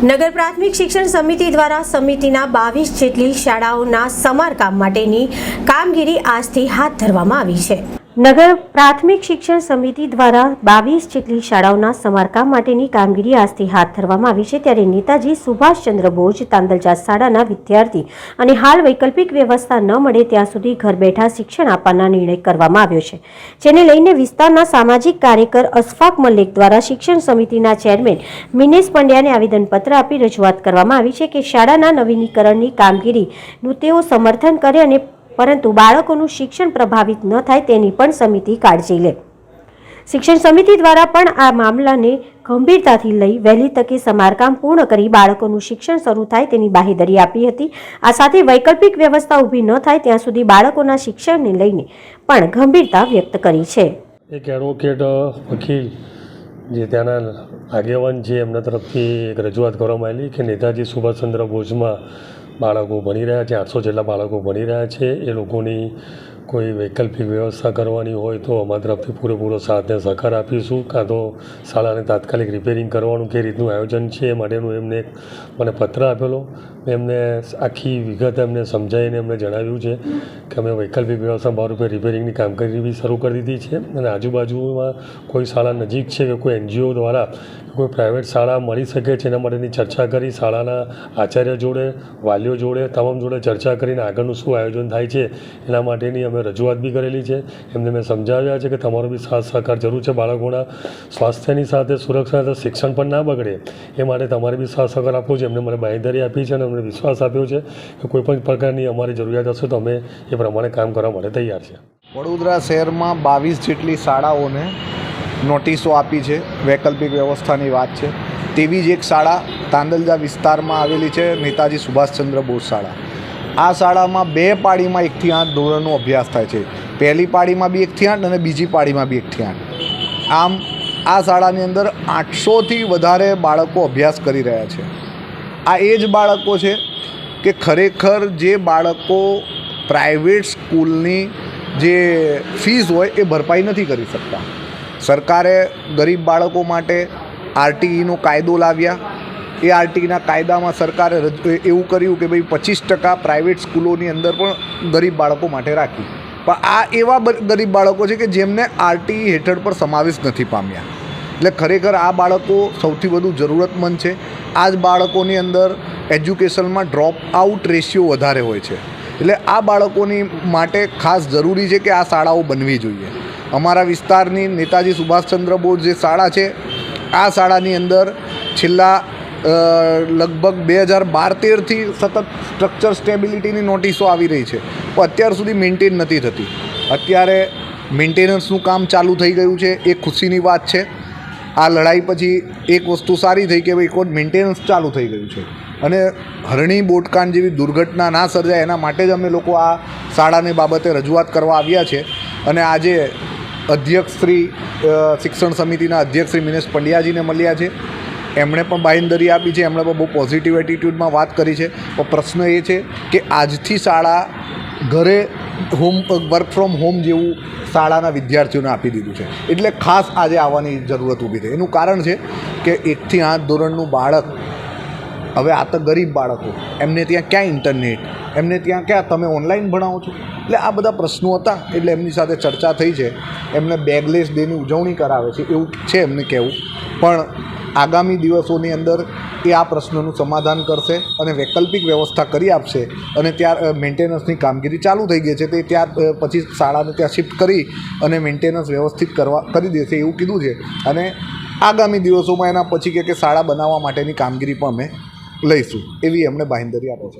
નગર પ્રાથમિક શિક્ષણ સમિતિ દ્વારા સમિતિના બાવીસ જેટલી શાળાઓના સમારકામ માટેની કામગીરી આજથી હાથ ધરવામાં આવી છે. નગર પ્રાથમિક શિક્ષણ સમિતિ દ્વારા બાવીસ જેટલી શાળાઓના સમારકામ માટેની કામગીરી આજથી હાથ ધરવામાં આવી છે. ત્યારે નેતાજી સુભાષચંદ્ર બોઝ તાંદલજા શાળાના વિદ્યાર્થી અને હાલ વૈકલ્પિક વ્યવસ્થા ન મળે ત્યાં સુધી ઘર બેઠા શિક્ષણ આપવાના નિર્ણય કરવામાં આવ્યો છે. જેને લઈને વિસ્તારના સામાજિક કાર્યકર અશફાક મલિક દ્વારા શિક્ષણ સમિતિના ચેરમેન મિનેશ પંડ્યાને આવેદનપત્ર આપી રજૂઆત કરવામાં આવી છે કે શાળાના નવીનીકરણની કામગીરીનું તેઓ સમર્થન કરે અને પરંતુ બાળકોનું શિક્ષણ પ્રભાવિત ન થાય તેની પણ સમિતિ કાળજી લે. શિક્ષણ સમિતિ દ્વારા પણ આ મામલાને ગંભીરતાથી લઈ વહેલી તકે સમારકામ પૂર્ણ કરી બાળકોનું શિક્ષણ શરૂ થાય તેની બાહેધરી આપી હતી. આ સાથે વૈકલ્પિક વ્યવસ્થા ઊભી ન થાય ત્યાં સુધી બાળકોના શિક્ષણને લઈને પણ ગંભીરતા વ્યક્ત કરી છે. એક એડવોકેટ વકીલ જે ત્યાંના આગેવાન છે એમના તરફથી એક રજૂઆત કરવામાં આવેલી કે નેતાજી સુભાષચંદ્ર બોઝમાં બાળકો ભણી રહ્યા છે, આઠસો જેટલા બાળકો ભણી રહ્યા છે, એ લોકોની કોઈ વૈકલ્પિક વ્યવસ્થા કરવાની હોય તો અમારા તરફથી પૂરેપૂરો સાથ અને સહકાર આપીશું. કાં તો શાળાને તાત્કાલિક રિપેરિંગ કરવાનું કે રીતનું આયોજન છે એ માટેનું એમને મને પત્ર આપેલો. એમને આખી વિગત એમને સમજાવીને એમને જણાવ્યું છે કે અમે વૈકલ્પિક વ્યવસ્થા ભાવરૂપે રિપેરિંગની કામગીરી બી શરૂ કરી દીધી છે. અને આજુબાજુમાં કોઈ શાળા નજીક છે કે કોઈ એનજીઓ દ્વારા કોઈ પ્રાઇવેટ શાળા મળી શકે છે એના માટેની ચર્ચા કરી, શાળાના આચાર્ય જોડે, વાલીઓ જોડે, તમામ જોડે ચર્ચા કરીને આગળનું શું આયોજન થાય છે એના માટેની અમે રજૂઆત બી કરેલી છે. એમને મેં સમજાવ્યા છે કે તમારો બી સાથ સહકાર જરૂર છે બાળકોના સ્વાસ્થ્યની સાથે સુરક્ષા સાથે, શિક્ષણ પણ ના બગડે એ માટે તમારે બી સાથ સહકાર આપવો છે. એમને મને બાંયધરી આપી છે અને અમને વિશ્વાસ આપ્યો છે કે કોઈ પણ પ્રકારની અમારી જરૂરિયાત હશે તો અમે એ પ્રમાણે કામ કરવા માટે તૈયાર છે. વડોદરા શહેરમાં બાવીસ જેટલી શાળાઓને નોટિસો આપી છે, વૈકલ્પિક વ્યવસ્થાની વાત છે. તેવી જ એક શાળા તાંદલજા વિસ્તારમાં આવેલી છે, નેતાજી સુભાષચંદ્ર બોઝ શાળા. આ શાળામાં બે પાળીમાં એકથી આઠ ધોરણનો અભ્યાસ થાય છે. પહેલી પાળીમાં બી એકથી આઠ અને બીજી પાળીમાં બી એકથી આઠ. આમ, આ શાળાની અંદર આઠસોથી વધારે બાળકો અભ્યાસ કરી રહ્યા છે. આ એ જ બાળકો છે કે ખરેખર જે બાળકો પ્રાઇવેટ સ્કૂલની જે ફીસ હોય એ ભરપાઈ નથી કરી શકતા. સરકારે ગરીબ બાળકો માટે આરટીઈનો કાયદો લાવ્યા. એ આરટીઈના કાયદામાં સરકારે એવું કર્યું કે ભાઈ પચીસ ટકા પ્રાઇવેટ સ્કૂલોની અંદર પણ ગરીબ બાળકો માટે રાખી. પણ આ એવા ગરીબ બાળકો છે કે જેમને આરટીઈ હેઠળ પર સમાવેશ નથી પામ્યા. એટલે ખરેખર આ બાળકો સૌથી વધુ જરૂરતમંદ છે. આ જ બાળકોની અંદર એજ્યુકેશનમાં ડ્રોપ આઉટ રેશિયો વધારે હોય છે. એટલે આ બાળકોની માટે ખાસ જરૂરી છે કે આ શાળાઓ બનવી જોઈએ. અમારા વિસ્તારની નેતાજી સુભાષચંદ્ર બોઝ જે શાળા છે, આ શાળાની અંદર છેલ્લા લગભગ બે હજાર બાર તેરથી સતત સ્ટ્રક્ચર સ્ટેબિલિટીની નોટિસો આવી રહી છે. પણ અત્યાર સુધી મેન્ટેન નથી થતી. અત્યારે મેન્ટેનન્સનું કામ ચાલુ થઈ ગયું છે, એ ખુશીની વાત છે. આ લડાઈ પછી એક વસ્તુ સારી થઈ કે ભાઈ કોઈ મેન્ટેનન્સ ચાલુ થઈ ગયું છે. અને હરણી બોટકાંડ જેવી દુર્ઘટના ના સર્જાય, એના માટે જ અમે લોકો આ શાળાની બાબતે રજૂઆત કરવા આવ્યા છે. અને આજે અધ્યક્ષ શ્રી શિક્ષણ સમિતિના અધ્યક્ષ શ્રી મિનેશ પંડ્યાજીને મળ્યા છે. એમણે પણ બાંયધરી આપી છે. એમણે પણ બહુ પોઝિટિવ એટીટ્યૂડમાં વાત કરી છે. પણ પ્રશ્ન એ છે કે આજથી શાળા ઘરે હોમ વર્ક ફ્રોમ હોમ જેવું શાળાના વિદ્યાર્થીઓને આપી દીધું છે. એટલે ખાસ આજે આવવાની જરૂરત ઊભી થઈ. એનું કારણ છે કે એકથી આઠ ધોરણનું બાળક, હવે આ તો ગરીબ બાળકો, એમને ત્યાં ક્યાં ઇન્ટરનેટ એમને ત્યાં ક્યાં તમે ઓનલાઈન ભણાવો છો? એટલે આ બધા પ્રશ્નો હતા, એટલે એમની સાથે ચર્ચા થઈ છે. એમને બેગલેસ ડેની ઉજવણી કરાવે છે, એવું છે એમને કહેવું. પણ આગામી દિવસોની અંદર એ આ પ્રશ્નોનું સમાધાન કરશે અને વૈકલ્પિક વ્યવસ્થા કરી આપશે અને ત્યાર મેન્ટેનન્સની કામગીરી ચાલુ થઈ ગઈ છે, તે ત્યાર પછી શાળાને ત્યાં શિફ્ટ કરી અને મેન્ટેનન્સ વ્યવસ્થિત કરવા, કરી દેશે એવું કીધું છે. અને આગામી દિવસોમાં એના પછી કે શાળા બનાવવા માટેની કામગીરી પણ અમે લઈશું, એવી એમણે બાંહેધરી આપે છે.